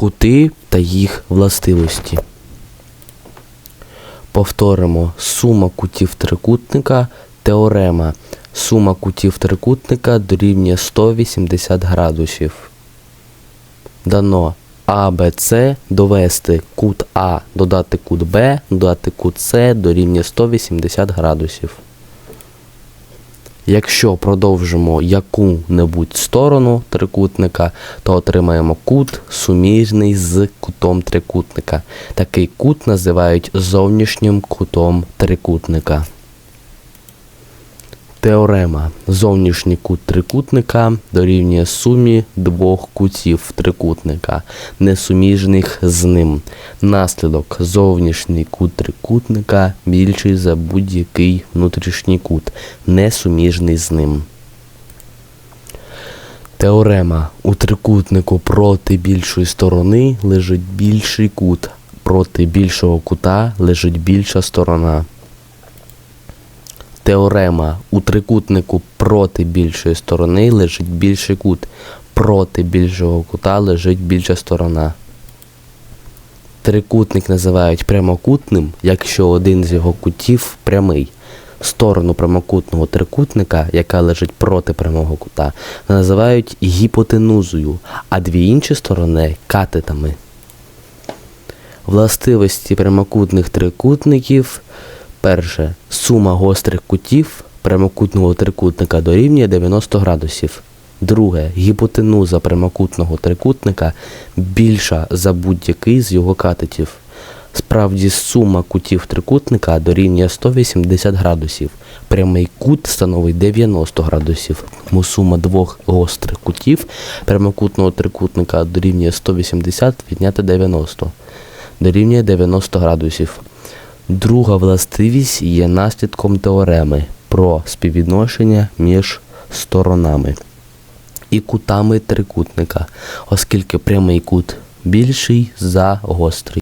Кути та їх властивості. Повторимо сума кутів трикутника теорема. Сума кутів трикутника дорівнює 180 градусів. Дано А, Б, С довести кут А, додати кут Б, додати кут С дорівнює 180 градусів. Якщо продовжимо яку-небудь сторону трикутника, то отримаємо кут суміжний з кутом трикутника. Такий кут називають зовнішнім кутом трикутника. Теорема. Зовнішній кут трикутника дорівнює сумі двох кутів трикутника, несуміжних з ним. Наслідок зовнішній кут трикутника більший за будь-який внутрішній кут, несуміжний з ним. Теорема. У трикутнику проти більшої сторони лежить більший кут, проти більшого кута лежить більша сторона. Теорема. У трикутнику проти більшої сторони лежить більший кут. Проти більшого кута лежить більша сторона. Трикутник називають прямокутним, якщо один з його кутів прямий. Сторону прямокутного трикутника, яка лежить проти прямого кута, називають гіпотенузою, а дві інші сторони катетами. Властивості прямокутних трикутників. Перше. Сума гострих кутів прямокутного трикутника дорівнює 90 градусів. Друге. Гіпотенуза прямокутного трикутника більша за будь-який з його катетів. Справді сума кутів трикутника дорівнює 180 градусів. Прямий кут становить 90 градусів. Тому сума двох гострих кутів прямокутного трикутника дорівнює 180 відняти 90. Дорівнює 90 градусів. Друга властивість є наслідком теореми про співвідношення між сторонами і кутами трикутника, оскільки прямий кут більший за гострий.